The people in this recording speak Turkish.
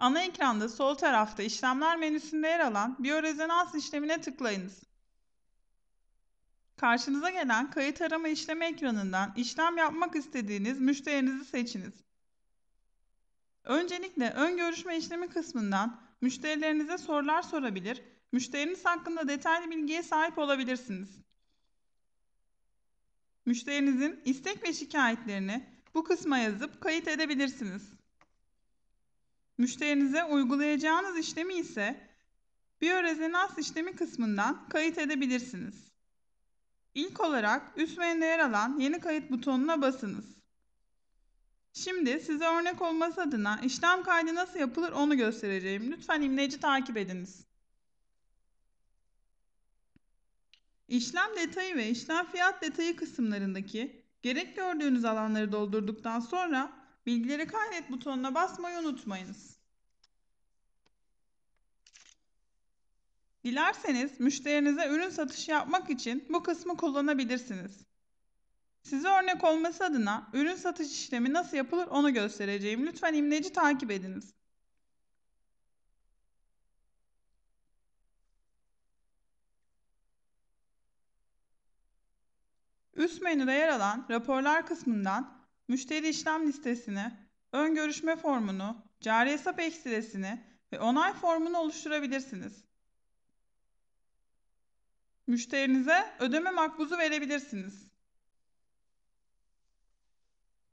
Ana ekranda sol tarafta işlemler menüsünde yer alan biyorezonans işlemine tıklayınız. Karşınıza gelen kayıt arama işlemi ekranından işlem yapmak istediğiniz müşterinizi seçiniz. Öncelikle ön görüşme işlemi kısmından müşterilerinize sorular sorabilir, müşteriniz hakkında detaylı bilgiye sahip olabilirsiniz. Müşterinizin istek ve şikayetlerini bu kısma yazıp kayıt edebilirsiniz. Müşterinize uygulayacağınız işlemi ise biyorezonans işlemi kısmından kayıt edebilirsiniz. İlk olarak üst menüde yer alan yeni kayıt butonuna basınız. Şimdi size örnek olması adına işlem kaydı nasıl yapılır onu göstereceğim. Lütfen imleci takip ediniz. İşlem detayı ve işlem fiyat detayı kısımlarındaki gerek gördüğünüz alanları doldurduktan sonra bilgileri kaydet butonuna basmayı unutmayınız. Dilerseniz müşterinize ürün satışı yapmak için bu kısmı kullanabilirsiniz. Size örnek olması adına ürün satış işlemi nasıl yapılır onu göstereceğim. Lütfen imleci takip ediniz. Üst menüde yer alan raporlar kısmından müşteri işlem listesini, ön görüşme formunu, cari hesap ekstresini ve onay formunu oluşturabilirsiniz. Müşterinize ödeme makbuzu verebilirsiniz.